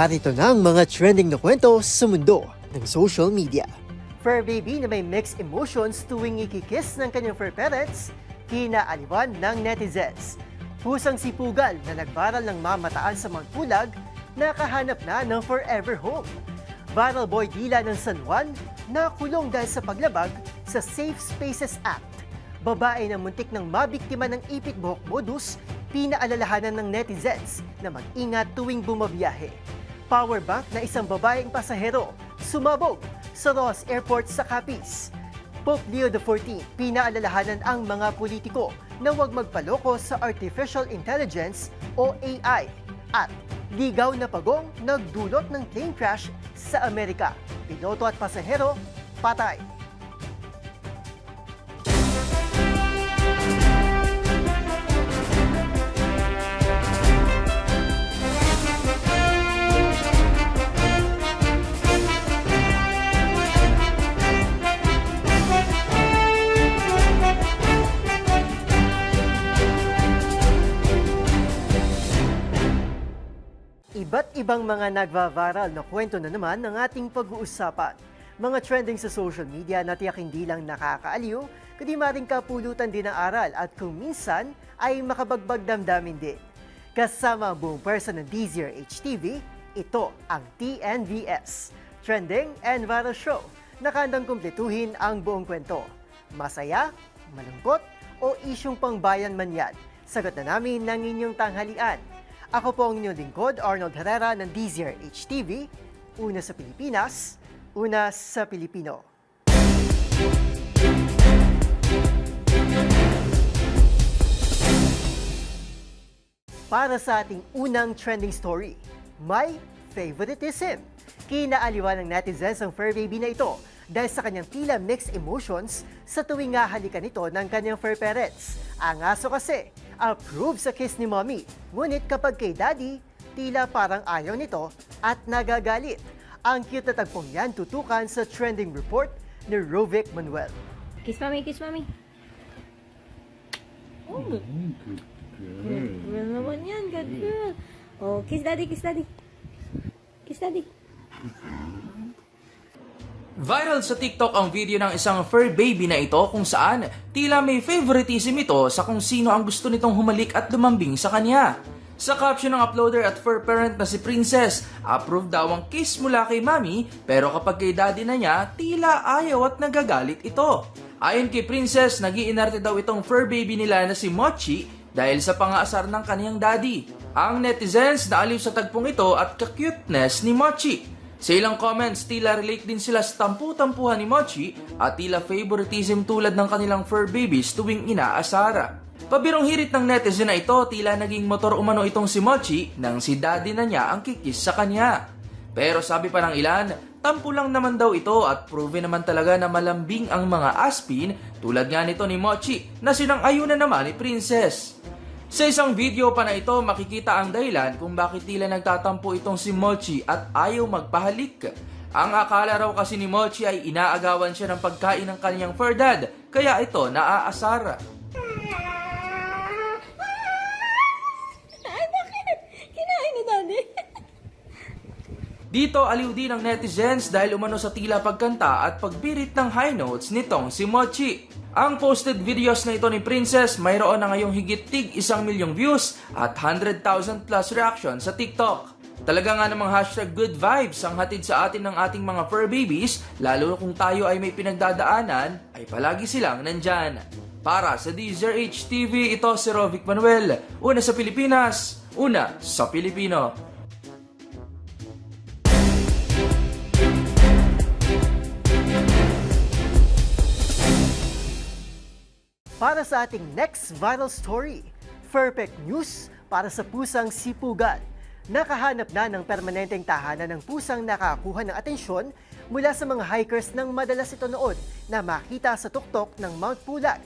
Narito na ang mga trending na kwento sa mundo ng social media. Fur baby na may mixed emotions tuwing ikikiss ng kanyang fur parents, kinaaliwan ng netizens. Pusang sipugal na nagbaral ng mamataan sa Mount Pulag, nakahanap na ng forever home. Viral boy Dila ng San Juan, nakulong dahil sa paglabag sa Safe Spaces Act. Babae na muntik ng mabiktima ng ipit buhok modus, pinaalalahanan ng netizens na mag-ingat tuwing bumabiyahe. Powerbank na isang babaeng pasahero, sumabog sa Ross Airport sa Capiz. Pope Leo XIV, pinaalalahanan ang mga politiko na huwag magpaloko sa artificial intelligence o AI. At ligaw na pagong nagdulot ng plane crash sa Amerika. Piloto at pasahero, patay. Ibang mga nagva-viral na kwento na naman ng ating pag-uusapan. Mga trending sa social media na tiyak hindi lang nakakaaliw, kundi maring kapulutan din ng aral at kung minsan ay makabagbag damdamin din. Kasama ang buong person ng Deezer HTV, ito ang TNVS, Trending and Viral Show, na kandang kumpletuhin ang buong kwento. Masaya, malungkot, o isyong pangbayan man yan, sagot na namin ng inyong tanghalian. Ako po ang inyong lingkod, Arnold Herrera ng Deezer HTV. Una sa Pilipinas, una sa Pilipino. Para sa ating unang trending story, my favoritism. Kinaaliwan ng netizens ang fur baby na ito dahil sa kanyang tila mixed emotions sa tuwing hahalikan nito ng kanyang fur parents. Ang aso kasi, approve sa kiss ni mommy. Ngunit kapag kay daddy, tila parang ayaw nito at nagagalit. Ang cute na tagpong yan tutukan sa trending report ni Rovic Manuel. Kiss mami, kiss mami. Oh, good girl naman yan, good girl. Oh, kiss daddy, kiss daddy. Kiss daddy. Viral sa TikTok ang video ng isang fur baby na ito kung saan tila may favoritism ito sa kung sino ang gusto nitong humalik at lumambing sa kanya. Sa caption ng uploader at fur parent na si Princess, approve daw ang kiss mula kay mami pero kapag kay daddy na niya, tila ayaw at nagagalit ito. Ayon kay Princess, nagiinarte daw itong fur baby nila na si Mochi dahil sa pangaasar ng kaniyang daddy. Ang netizens naaliw sa tagpong ito at ka-cuteness ni Mochi. Sa ilang comments, tila relate din sila sa tampu-tampuhan ni Mochi at tila favoritism tulad ng kanilang fur babies tuwing inaasara. Pabirong hirit ng netizen na ito, tila naging motor umano itong si Mochi nang si daddy na niya ang kikis sa kanya. Pero sabi pa ng ilan, tampo lang naman daw ito at proven naman talaga na malambing ang mga aspin tulad nga nito ni Mochi na sinang-ayunan naman ni Princess. Sa isang video pa na ito, makikita ang dahilan kung bakit tila nagtatampo itong si Mochi at ayaw magpahalik. Ang akala raw kasi ni Mochi ay inaagawan siya ng pagkain ng kanyang fur dad, kaya ito naaasara. Ay, bakit? Kinain ni daddy. Dito aliw din ang netizens dahil umano sa tila pagkanta at pagbirit ng high notes nitong si Mochi. Ang posted videos na ito ni Princess mayroon na ngayong higit tig isang milyong views at 100,000 plus reactions sa TikTok. Talaga nga namang hashtag good vibes ang hatid sa atin ng ating mga fur babies, lalo kung tayo ay may pinagdadaanan, ay palagi silang nandyan. Para sa Deezer HTV, ito si Rovic Manuel. Una sa Pilipinas, una sa Pilipino. Para sa ating next viral story, perfect news para sa pusang sipugan. Nakahanap na ng permanenteng tahanan ng pusang nakakuha ng atensyon mula sa mga hikers nang madalas ito noon na makita sa tuktok ng Mount Pulag.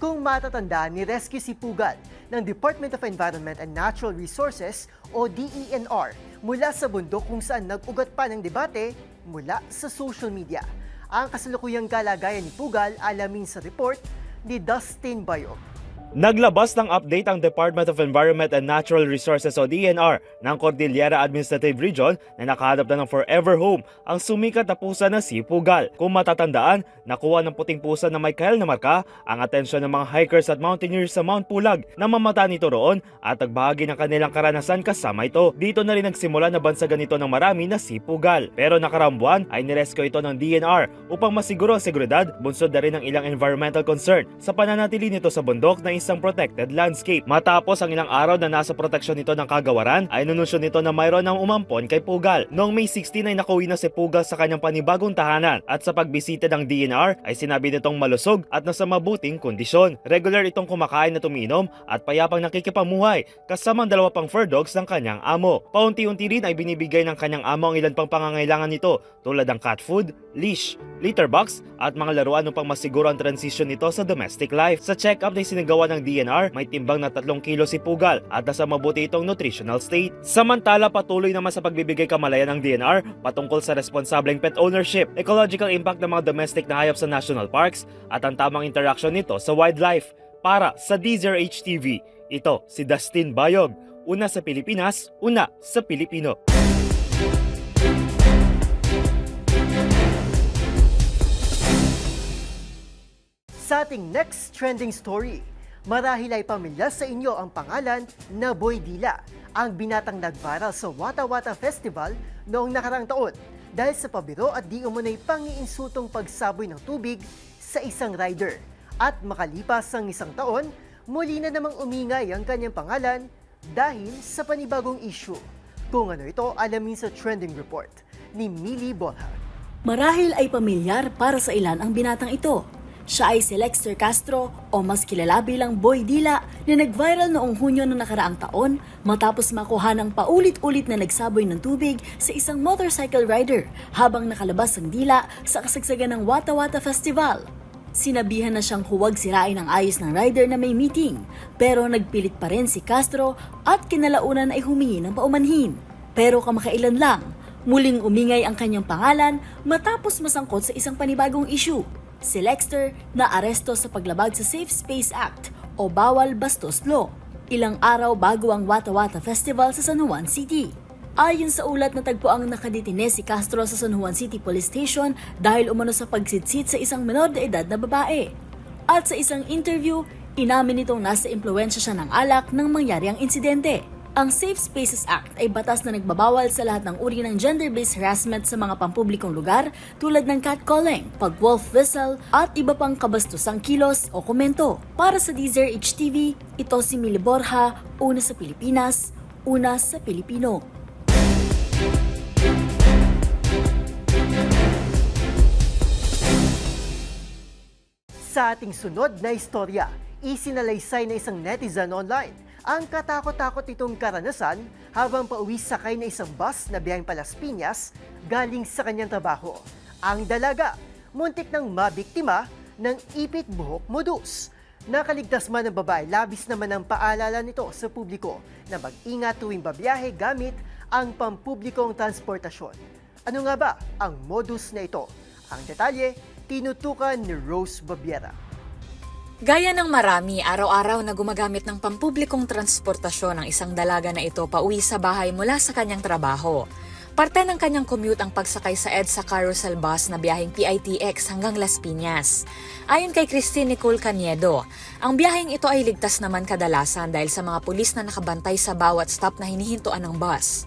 Kung matatandaan ni Rescue Sipugan ng Department of Environment and Natural Resources o DENR mula sa bundok kung saan nag-ugat pa ng debate mula sa social media. Ang kasalukuyang kalagayan ni Pugal alamin sa report ni Dustin Bayog. Naglabas ng update ang Department of Environment and Natural Resources o DNR ng Cordillera Administrative Region na nakahanap na ng forever home ang sumikat na pusa na si Pugal. Kung matatandaan, nakuha ng puting pusa na Michael na marka ang atensyon ng mga hikers at mountaineers sa Mount Pulag na mamata nito roon at nagbahagi ng kanilang karanasan kasama ito. Dito na rin nagsimula na bansagan ito ng marami na si Pugal. Pero nakarambuan ay nirescue ito ng DNR upang masiguro ang seguridad, bunsod na rin ng ilang environmental concern sa pananatili nito sa bundok na isang protected landscape. Matapos ang ilang araw na nasa proteksyon nito ng kagawaran, ay nununsyo nito na mayroon ng umampon kay Pugal. Noong May 16 ay nakauwi na si Pugal sa kanyang panibagong tahanan at sa pagbisita ng DNR ay sinabi nitong malusog at nasa mabuting kondisyon. Regular itong kumakain at uminom at payapang nakikipamuhay kasama ang dalawa pang fur dogs ng kanyang amo. Paunti-unti rin ay binibigay ng kanyang amo ang ilan pang pangangailangan nito tulad ng cat food, leash, litter box at mga laruan upang masiguro ang transition nito sa domestic life. Sa check-up na sinagawa ng DNR, may timbang na 3 kilo si Pugal at nasa mabuti itong nutritional state. Samantala, patuloy naman sa pagbibigay kamalayan ng DNR patungkol sa responsableng pet ownership, ecological impact ng mga domestic na hayop sa national parks at ang tamang interaction nito sa wildlife. Para sa DZRH TV, ito si Dustin Bayog. Una sa Pilipinas, una sa Pilipino. Sa ating next trending story, marahil ay pamilya sa inyo ang pangalan na Boy Dila, ang binatang nag-viral sa Wata Wata Festival noong nakarang taon dahil sa pabiro at di umunay pangiinsutong pagsaboy ng tubig sa isang rider. At makalipas ang isang taon, muli na namang umingay ang kanyang pangalan dahil sa panibagong issue. Kung ano ito, alamin sa trending report ni Millie Bolha. Marahil ay pamilyar para sa ilan ang binatang ito. Siya ay si Lexter Castro o mas kilala bilang Boy Dila na nag-viral noong Hunyo ng nakaraang taon matapos makuha ng paulit-ulit na nagsaboy ng tubig sa isang motorcycle rider habang nakalabas ang dila sa kasagsagan ng Wata Wata Festival. Sinabihan na siyang huwag sirain ang ayos ng rider na may meeting pero nagpilit pa rin si Castro at kinalaunan ay humingi ng paumanhin. Pero kamakailan lang, muling umingay ang kanyang pangalan matapos masangkot sa isang panibagong issue. Si Lexter na aresto sa paglabag sa Safe Space Act o Bawal Bastos Law, ilang araw bago ang Wata Wata Festival sa San Juan City. Ayon sa ulat na tagpo ang nakadetine si Castro sa San Juan City Police Station dahil umano sa pagsitsit sa isang menor de edad na babae. At sa isang interview, inamin nitong nasa impluensya siya ng alak nang mangyari ang insidente. Ang Safe Spaces Act ay batas na nagbabawal sa lahat ng uri ng gender-based harassment sa mga pampublikong lugar tulad ng catcalling, pag-wolf whistle, at iba pang kabastusang kilos o komento. Para sa DZRH TV, ito si Mili Borja, una sa Pilipinas, una sa Pilipino. Sa ating sunod na istorya, isinalaysay na isang netizen online ang katakot-takot itong karanasan habang pauwi sakay na isang bus na biyayang Palas Piñas galing sa kanyang trabaho. Ang dalaga, muntik nang mabiktima ng ipit buhok modus. Nakaligtas man ang babae, labis naman ang paalala nito sa publiko na mag-ingat tuwing babiyahe gamit ang pampublikong transportasyon. Ano nga ba ang modus na ito? Ang detalye, tinutukan ni Rose Babiera. Gaya ng marami, araw-araw na gumagamit ng pampublikong transportasyon ang isang dalaga na ito pauwi sa bahay mula sa kanyang trabaho. Parte ng kanyang commute ang pagsakay sa EDSA carousel bus na biyaheng PITX hanggang Las Piñas. Ayon kay Christine Nicole Caniedo, ang biyaheng ito ay ligtas naman kadalasan dahil sa mga pulis na nakabantay sa bawat stop na hinihintuan ng bus.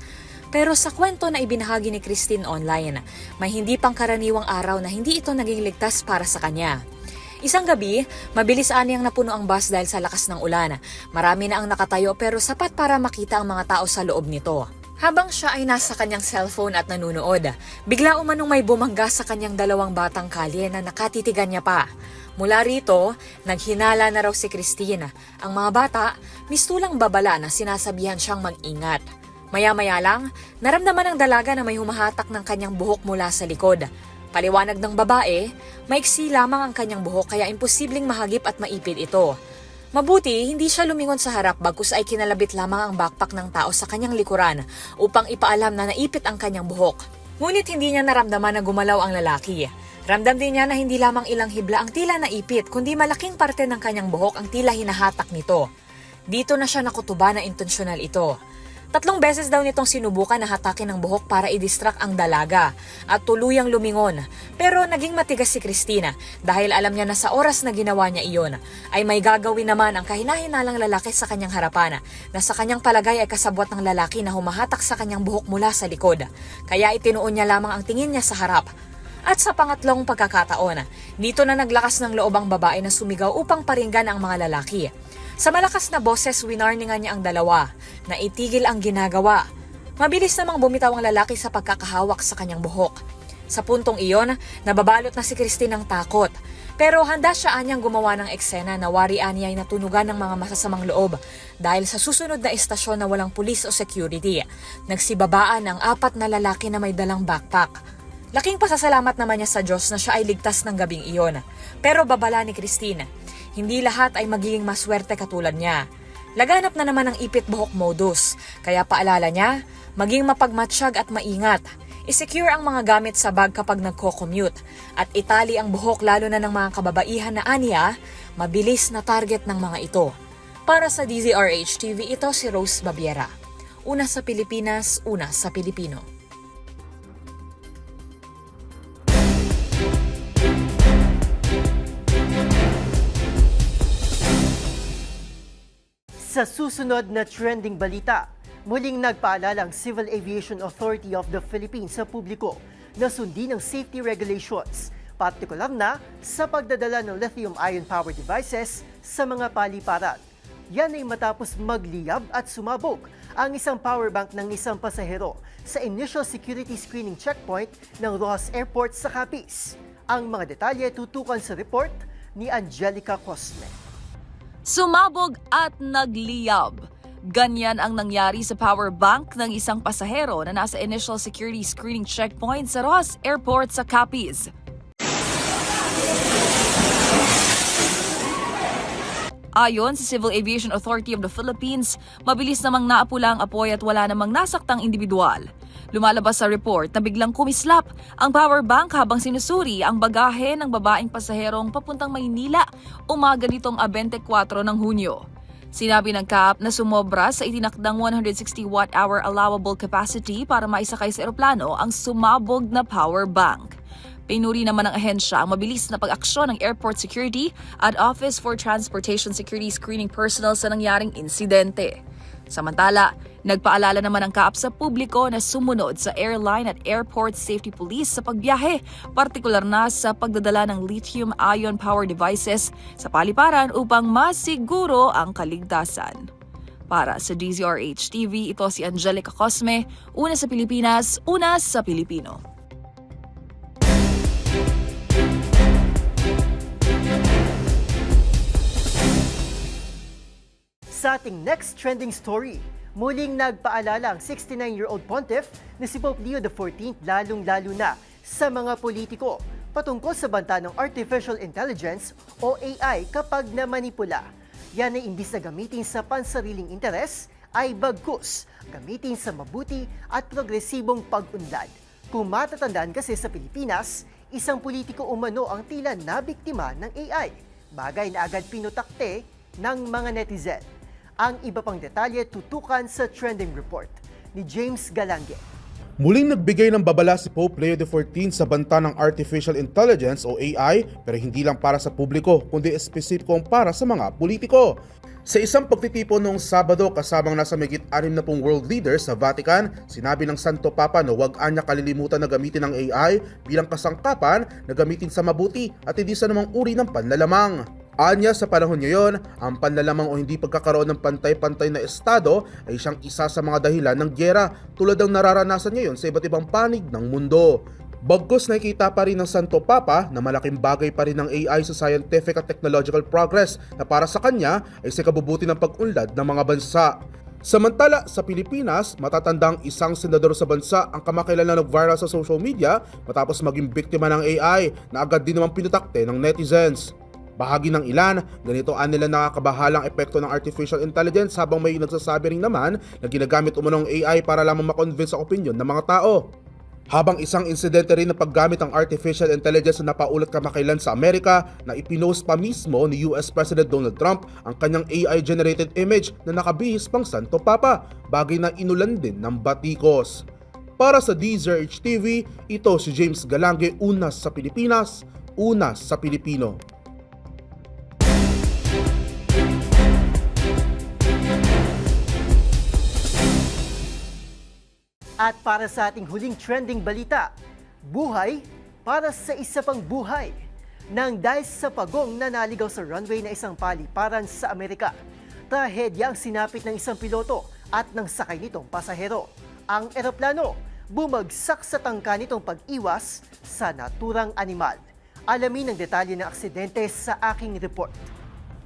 Pero sa kwento na ibinahagi ni Christine online, may hindi pangkaraniwang araw na hindi ito naging ligtas para sa kanya. Isang gabi, mabilis aniyang napuno ang bus dahil sa lakas ng ulan. Marami na ang nakatayo pero sapat para makita ang mga tao sa loob nito. Habang siya ay nasa kanyang cellphone at nanunood, bigla umanong may bumangga sa kanyang dalawang batang kalye na nakatitigan niya pa. Mula rito, naghinala na raw si Christine. Ang mga bata, mistulang babala na sinasabihan siyang mag-ingat. Maya-maya lang, naramdaman ng dalaga na may humahatak ng kanyang buhok mula sa likod. Paliwanag ng babae, maiksi lamang ang kanyang buhok kaya imposibleng mahagip at maipit ito. Mabuti, hindi siya lumingon sa harap bagkus ay kinalabit lamang ang backpack ng tao sa kanyang likuran upang ipaalam na naipit ang kanyang buhok. Ngunit hindi niya naramdaman na gumalaw ang lalaki. Ramdam din niya na hindi lamang ilang hibla ang tila naipit, kundi malaking parte ng kanyang buhok ang tila hinahatak nito. Dito na siya nakutuba na intensyonal ito. Tatlong beses daw nitong sinubukan na hatakin ng buhok para i-distract ang dalaga at tuluyang lumingon. Pero naging matigas si Christina dahil alam niya na sa oras na ginawa niya iyon ay may gagawin naman ang kahinahinalang lalaki sa kanyang harapan na sa kanyang palagay ay kasabwat ng lalaki na humahatak sa kanyang buhok mula sa likod. Kaya itinuon niya lamang ang tingin niya sa harap. At sa pangatlong pagkakataon, dito na naglakas ng loob ang babae na sumigaw upang paringgan ang mga lalaki. Sa malakas na boses, winarningan niya ang dalawa na itigil ang ginagawa. Mabilis namang bumitaw ang lalaki sa pagkakahawak sa kanyang buhok. Sa puntong iyon, nababalot na si Christine ng takot. Pero handa siya anyang gumawa ng eksena na warian niya ay natunugan ng mga masasamang loob dahil sa susunod na estasyon na walang pulis o security. Nagsibabaan ang apat na lalaki na may dalang backpack. Laking pasasalamat naman niya sa Diyos na siya ay ligtas ng gabing iyon. Pero babala ni Christine, hindi lahat ay magiging maswerte katulad niya. Laganap na naman ang ipit buhok modus, kaya paalala niya, maging mapagmatsyag at maingat. I-secure ang mga gamit sa bag kapag nagko-commute at itali ang buhok lalo na ng mga kababaihan na aniya, mabilis na target ng mga ito. Para sa DZRH TV, ito si Rose Babiera. Una sa Pilipinas, una sa Pilipino. Sa susunod na trending balita, muling nagpaalala ang Civil Aviation Authority of the Philippines sa publiko na sundin ang safety regulations, partikular na sa pagdadala ng lithium-ion power devices sa mga paliparan. Yan ay matapos magliyab at sumabog ang isang power bank ng isang pasahero sa initial security screening checkpoint ng Rojas Airport sa Capiz. Ang mga detalye tutukan sa report ni Angelica Cosme. Sumabog at nagliyab. Ganyan ang nangyari sa power bank ng isang pasahero na nasa initial security screening checkpoint sa Rojas Airport sa Capiz. Ayon sa Civil Aviation Authority of the Philippines, mabilis namang naapula ang apoy at wala namang nasaktang individual. Lumalabas sa report na biglang kumislap ang power bank habang sinusuri ang bagahe ng babaeng pasaherong papuntang Maynila umaga nitong 24 ng Hunyo. Sinabi ng CAP na sumobra sa itinakdang 160 watt-hour allowable capacity para maisakay sa eroplano ang sumabog na power bank. Pinuri naman ng ahensya ang mabilis na pag-aksyon ng airport security at Office for Transportation Security Screening Personnel sa nangyaring insidente. Samantala, nagpaalala naman ang kaap sa publiko na sumunod sa airline at airport safety police sa pagbiyahe, partikular na sa pagdadala ng lithium-ion power devices sa paliparan upang masiguro ang kaligtasan. Para sa DZRH TV, ito si Angelica Cosme, una sa Pilipinas, una sa Pilipino. Sa ating next trending story, muling nagpaalala ang 69-year-old pontiff na si Pope Leo XIV lalong-lalo na sa mga politiko patungkol sa banta ng artificial intelligence o AI kapag namanipula. Yan ay imbis na gamitin sa pansariling interes, ay bagkus gamitin sa mabuti at progresibong pag-unlad. Kung matatandaan kasi sa Pilipinas, isang politiko umano ang tila nabiktima ng AI. Bagay na agad pinutakte ng mga netizen. Ang iba pang detalye tutukan sa trending report ni James Galange. Muling nagbigay ng babala si Pope Leo XIV sa banta ng Artificial Intelligence o AI pero hindi lang para sa publiko kundi espesipikong para sa mga politiko. Sa isang pagtitipon noong Sabado kasamang nasa megit 60 world leaders sa Vatican, sinabi ng Santo Papa na huwag anya kalilimutan na gamitin ang AI bilang kasangkapan na gamitin sa mabuti at hindi sa namang uri ng panlalamang. Anya sa panahon ngayon, ang panlalamang o hindi pagkakaroon ng pantay-pantay na estado ay siyang isa sa mga dahilan ng gyera tulad ng nararanasan ngayon sa iba't ibang panig ng mundo. Bagkus nakikita pa rin ng Santo Papa na malaking bagay pa rin ng AI sa scientific at technological progress na para sa kanya ay sa kabubuti ng pag-unlad ng mga bansa. Samantala, sa Pilipinas, matatandang isang senador sa bansa ang kamakailan na nag-viral sa social media matapos maging biktima ng AI na agad din naman pinutakte ng netizens. Bahagi ng ilan, ganito ang nila nakakabahalang epekto ng artificial intelligence habang may nagsasabi rin naman na ginagamit umunong AI para lamang makonvince sa opinion ng mga tao. Habang isang insidente rin na paggamit ng artificial intelligence na napaulat kamakailan sa Amerika na ipinost pa mismo ni US President Donald Trump ang kanyang AI-generated image na nakabihis pang Santo Papa, bagay na inulan din ng batikos. Para sa DZRH TV, ito si James Galange, unas sa Pilipinas, unas sa Pilipino. At para sa ating huling trending balita, buhay para sa isa pang buhay. Nang dahil sa pagong na naligaw sa runway na isang paliparan sa Amerika, trahedya ang sinapit ng isang piloto at ng sakay nitong pasahero. Ang eroplano bumagsak sa tangka nitong pag-iwas sa naturang animal. Alamin ang detalye ng aksidente sa aking report.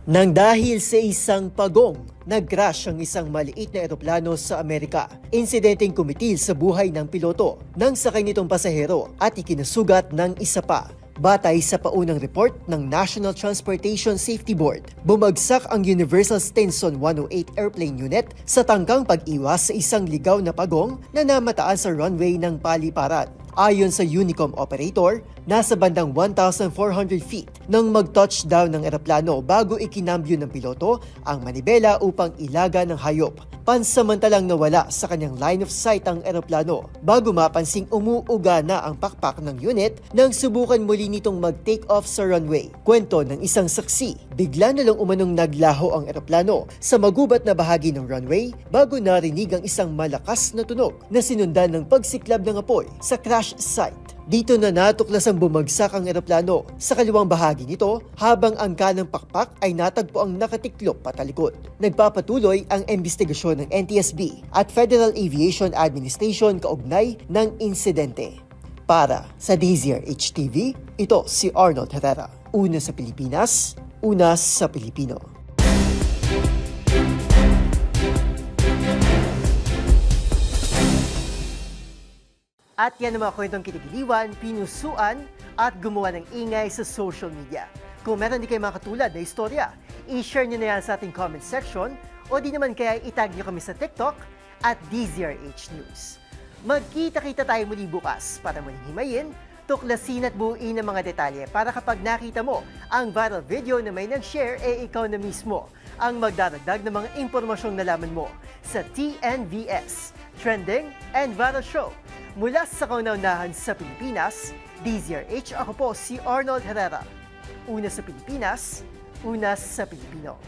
Nang dahil sa isang pagong, nag-crash ang isang maliit na eroplano sa Amerika. Insidenteng kumitil sa buhay ng piloto ng sakay nitong pasahero at ikinasugat ng isa pa. Batay sa paunang report ng National Transportation Safety Board, bumagsak ang Universal Stinson 108 airplane unit sa tangkang pag-iwas sa isang ligaw na pagong na namataan sa runway ng paliparan. Ayon sa Unicom operator, nasa bandang 1,400 feet nang mag-touchdown ng eroplano bago ikinambyo ng piloto ang manibela upang ilaga ng hayop. Pansamantalang nawala sa kanyang line of sight ang eroplano bago mapansing umuuga na ang pakpak ng unit nang subukan muli nitong mag-take off sa runway. Kwento ng isang saksi, bigla na lang umanong naglaho ang eroplano sa magubat na bahagi ng runway bago narinig ang isang malakas na tunog na sinundan ng pagsiklab ng apoy sa crash site. Dito na natuklas ang bumagsak ang eroplano sa kaliwang bahagi nito habang ang kanang pakpak ay natagpo ang nakatiklop patalikod. Nagpapatuloy ang investigasyon ng NTSB at Federal Aviation Administration kaugnay ng insidente. Para sa DZRH TV, ito si Arnold Herrera. Una sa Pilipinas, una sa Pilipino. At yan ang mga kwentong kinikiliwan, pinusuan at gumawa ng ingay sa social media. Kung meron di kayo mga katulad na istorya, i-share nyo na yan sa ating comment section o di naman kaya itag nyo kami sa TikTok at DZRH News. Magkita-kita tayo muli bukas para muling himayin, tuklasin at buuin ang mga detalye para kapag nakita mo ang viral video na may nag-share, eh ikaw na mismo ang magdaragdag ng mga impormasyong nalaman mo sa TNVS, Trending and Viral Show. Mula sa kauna-unahan sa Pilipinas, DZRH ako po si Arnold Herrera. Una sa Pilipinas, una sa Pilipino.